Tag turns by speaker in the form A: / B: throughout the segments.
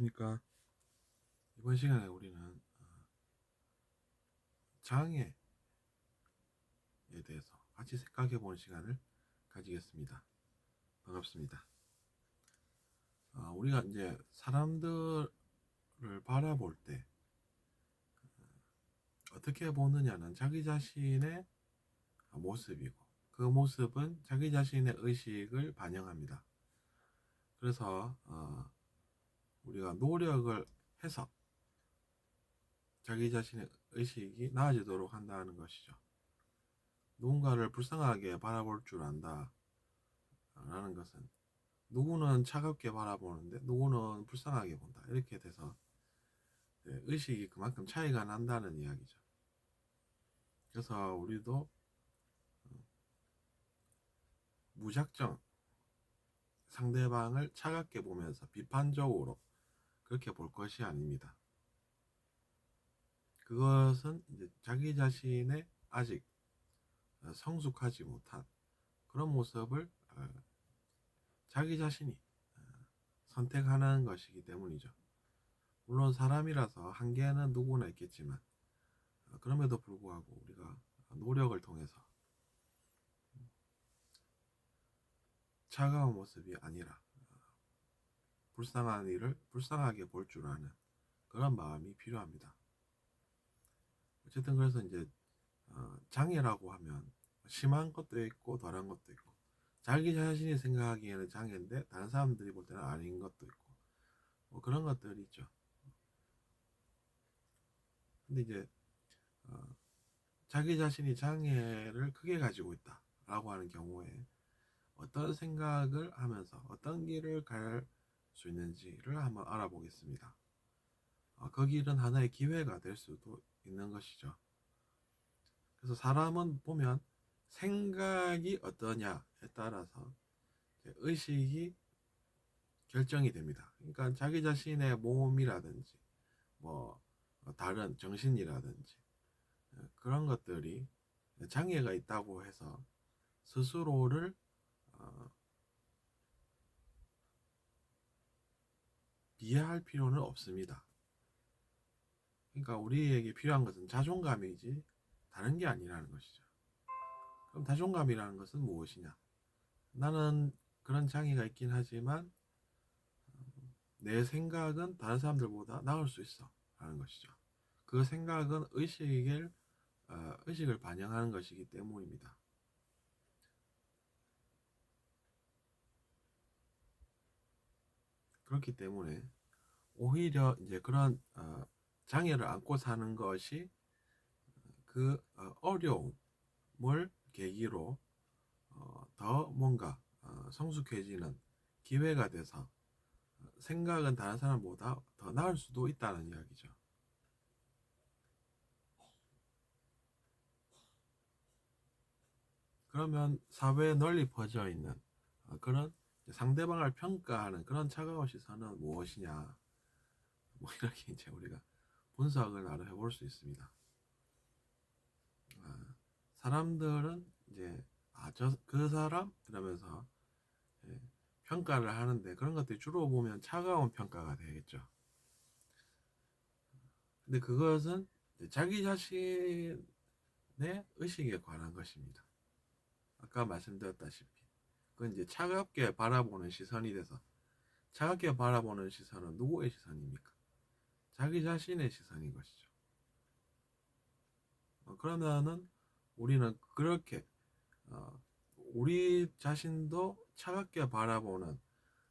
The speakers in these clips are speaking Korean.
A: 안녕하십니까. 이번 시간에 우리는 어, 장애에 대해서 같이 생각해 보는 시간을 가지겠습니다. 반갑습니다. 어, 우리가 이제 사람들을 바라볼 때 어, 어떻게 보느냐는 자기 자신의 모습이고 그 모습은 자기 자신의 의식을 반영합니다. 그래서 어, 우리가 노력을 해서 자기 자신의 의식이 나아지도록 한다는 것이죠. 누군가를 불쌍하게 바라볼 줄 안다. 라는 것은 누구는 차갑게 바라보는데 누구는 불쌍하게 본다. 이렇게 돼서 네, 의식이 그만큼 차이가 난다는 이야기죠. 그래서 우리도 어, 무작정 상대방을 차갑게 보면서 비판적으로 그렇게 볼 것이 아닙니다. 그것은 이제 자기 자신의 아직 성숙하지 못한 그런 모습을 어, 자기 자신이 어, 선택하는 것이기 때문이죠. 물론 사람이라서 한계는 누구나 있겠지만 어, 그럼에도 불구하고 우리가 노력을 통해서 차가운 모습이 아니라 불쌍한 일을 불쌍하게 볼 줄 아는 그런 마음이 필요합니다. 어쨌든 그래서 이제 어, 장애라고 하면 심한 것도 있고 덜한 것도 있고 자기 자신이 생각하기에는 장애인데 다른 사람들이 볼 때는 아닌 것도 있고 뭐 그런 것들이 있죠. 근데 이제 어, 자기 자신이 장애를 크게 가지고 있다라고 하는 경우에 어떤 생각을 하면서 어떤 길을 갈 수 있는지를 한번 알아보겠습니다. 어, 그 길은 하나의 기회가 될 수도 있는 것이죠. 그래서 사람은 보면 생각이 어떠냐에 따라서 의식이 결정이 됩니다. 그러니까 자기 자신의 몸이라든지 뭐 다른 정신이라든지 그런 것들이 장애가 있다고 해서 스스로를 어, 비하할 필요는 없습니다. 그러니까 우리에게 필요한 것은 자존감이지 다른 게 아니라는 것이죠. 그럼 자존감이라는 것은 무엇이냐? 나는 그런 장애가 있긴 하지만 내 생각은 다른 사람들보다 나을 수 있어 라는 것이죠. 그 생각은 의식을 어, 의식을 반영하는 것이기 때문입니다. 그렇기 때문에 오히려 이제 그런 어, 장애를 안고 사는 것이 그 어, 어려움을 계기로 어, 더 뭔가 어, 성숙해지는 기회가 돼서 생각은 다른 사람보다 더 나을 수도 있다는 이야기죠. 그러면 사회에 널리 퍼져 있는 그런 상대방을 평가하는 그런 차가운 시선은 무엇이냐? 뭐 이렇게 이제 우리가 분석을 나름 해볼 수 있습니다. 아, 사람들은 이제 아저그 사람 이러면서 예, 평가를 하는데 그런 것들이 주로 보면 차가운 평가가 되겠죠. 근데 그것은 자기 자신의 의식에 관한 것입니다. 아까 말씀드렸다시피 그건 이제 차갑게 바라보는 시선이 돼서 차갑게 바라보는 시선은 누구의 시선입니까? 자기 자신의 시선인 것이죠. 어, 그러면은 우리는 그렇게 어, 우리 자신도 차갑게 바라보는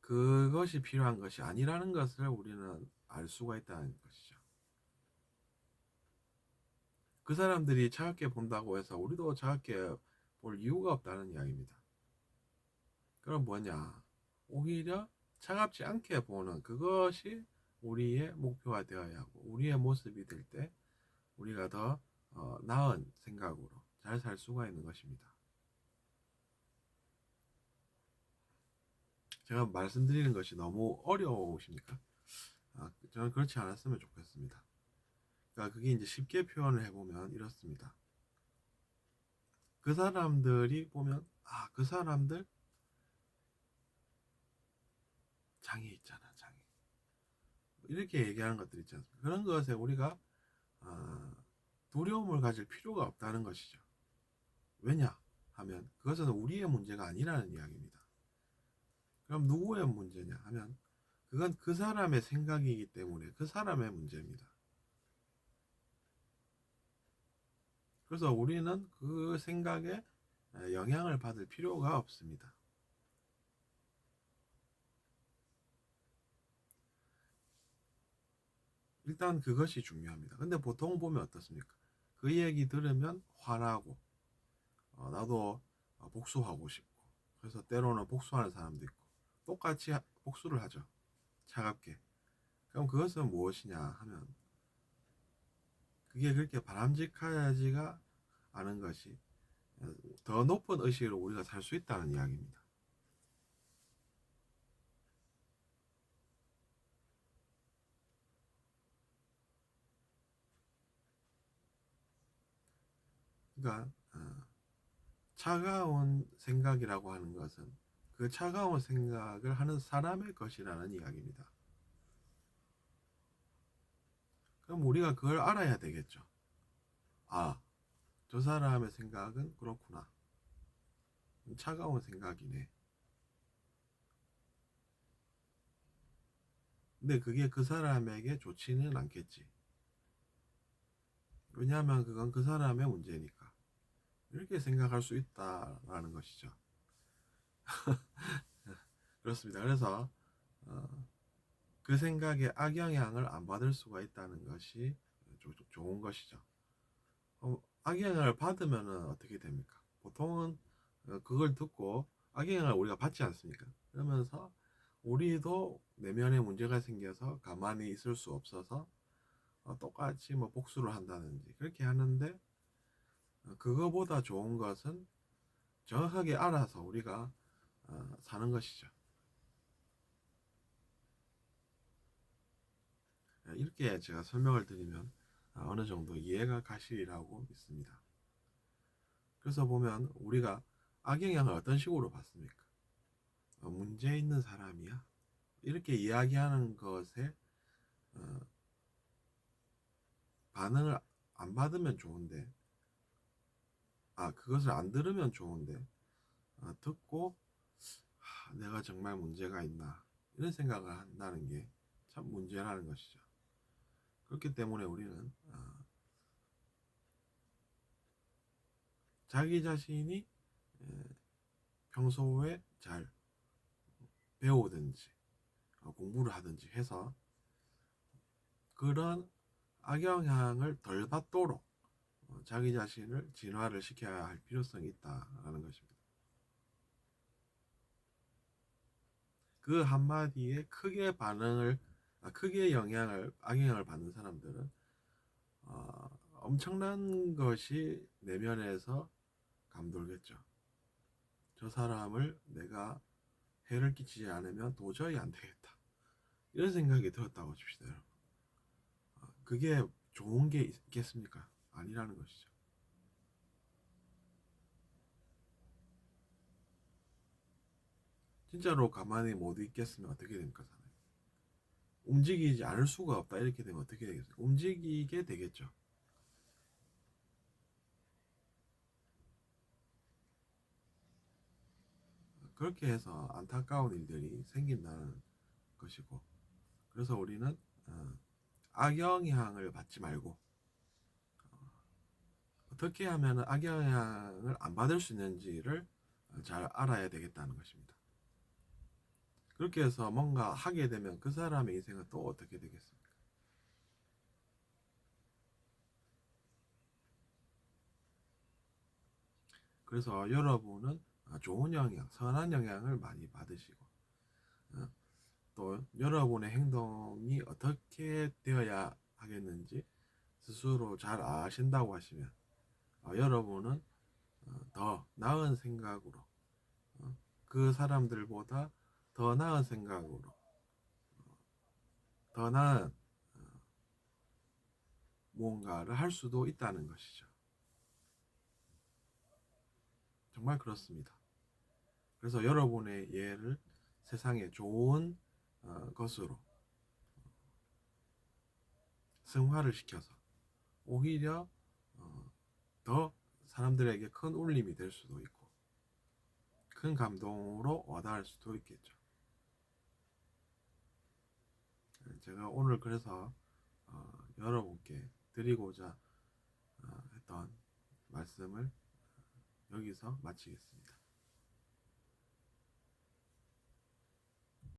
A: 그것이 필요한 것이 아니라는 것을 우리는 알 수가 있다는 것이죠. 그 사람들이 차갑게 본다고 해서 우리도 차갑게 볼 이유가 없다는 이야기입니다. 그럼 뭐냐? 오히려 차갑지 않게 보는 그것이 우리의 목표가 되어야 하고 우리의 모습이 될 때 우리가 더 어, 나은 생각으로 잘 살 수가 있는 것입니다. 제가 말씀드리는 것이 너무 어려우십니까? 아, 저는 그렇지 않았으면 좋겠습니다. 그러니까 그게 이제 쉽게 표현을 해보면 이렇습니다. 그 사람들이 보면 아 그 사람들 장애 있잖아 장애 이렇게 얘기하는 것들 있지 않습니까? 그런 것에 우리가 아, 두려움을 가질 필요가 없다는 것이죠. 왜냐 하면 그것은 우리의 문제가 아니라는 이야기입니다. 그럼 누구의 문제냐 하면 그건 그 사람의 생각이기 때문에 그 사람의 문제입니다. 그래서 우리는 그 생각에 영향을 받을 필요가 없습니다. 일단 그것이 중요합니다. 근데 보통 보면 어떻습니까? 그 얘기 들으면 화나고, 어, 나도 어, 복수하고 싶고, 그래서 때로는 복수하는 사람도 있고, 똑같이 하- 복수를 하죠. 차갑게. 그럼 그것은 무엇이냐 하면, 그게 그렇게 바람직하지가 않은 것이 어, 더 높은 의식으로 우리가 살 수 있다는 이야기입니다. 그러니까 어, 차가운 생각이라고 하는 것은 그 차가운 생각을 하는 사람의 것이라는 이야기입니다. 그럼 우리가 그걸 알아야 되겠죠. 아, 저 사람의 생각은 그렇구나. 차가운 생각이네. 근데 그게 그 사람에게 좋지는 않겠지. 왜냐하면 그건 그 사람의 문제니까. 이렇게 생각할 수 있다라는 것이죠. 그렇습니다. 그래서 어, 그 생각에 악영향을 안 받을 수가 있다는 것이 좋은 것이죠. 어, 악영향을 받으면 어떻게 됩니까? 보통은 어, 그걸 듣고 악영향을 우리가 받지 않습니까? 그러면서 우리도 내면에 문제가 생겨서 가만히 있을 수 없어서 어, 똑같이 뭐 복수를 한다든지 그렇게 하는데 어, 그거보다 좋은 것은 정확하게 알아서 우리가 어, 사는 것이죠. 예, 이렇게 제가 설명을 드리면 아, 어느 정도 이해가 가시리라고 믿습니다. 그래서 보면 우리가 악영향을 어떤 식으로 받습니까? 어, 문제 있는 사람이야? 이렇게 이야기하는 것에 어, 반응을 안 받으면 좋은데 아 그것을 안 들으면 좋은데 아, 듣고 하, 내가 정말 문제가 있나 이런 생각을 한다는 게 참 문제라는 것이죠. 그렇기 때문에 우리는 아, 자기 자신이 에, 평소에 잘 배우든지 어, 공부를 하든지 해서 그런 악영향을 덜 받도록 어, 자기 자신을 진화를 시켜야 할 필요성이 있다라는 것입니다. 그 한마디에 크게 반응을, 아, 크게 영향을, 악영향을 받는 사람들은 어, 엄청난 것이 내면에서 감돌겠죠. 저 사람을 내가 해를 끼치지 않으면 도저히 안 되겠다. 이런 생각이 들었다고 칩시다. 어, 그게 좋은 게 있겠습니까? 아니라는 것이죠. 진짜로 가만히 못 있겠으면 어떻게 됩니까, 사람이? 움직이지 않을 수가 없다. 이렇게 되면 어떻게 되겠어요? 움직이게 되겠죠. 그렇게 해서 안타까운 일들이 생긴다는 것이고, 그래서 우리는 어, 악영향을 받지 말고 어떻게 하면 악영향을 안 받을 수 있는지를 잘 알아야 되겠다는 것입니다. 그렇게 해서 뭔가 하게 되면 그 사람의 인생은 또 어떻게 되겠습니까? 그래서 여러분은 좋은 영향, 선한 영향을 많이 받으시고 어, 또 여러분의 행동이 어떻게 되어야 하겠는지 스스로 잘 아신다고 하시면 어, 여러분은 어, 더 나은 생각으로 어, 그 사람들보다 더 나은 생각으로 어, 더 나은 어, 무언가를 할 수도 있다는 것이죠. 정말 그렇습니다. 그래서 여러분의 예를 세상에 좋은 어, 것으로 승화를 시켜서 오히려 어, 더 사람들에게 큰 울림이 될 수도 있고 큰 감동으로 와닿을 수도 있겠죠. 네, 제가 오늘 그래서 어, 여러분께 드리고자 어, 했던 말씀을 여기서 마치겠습니다.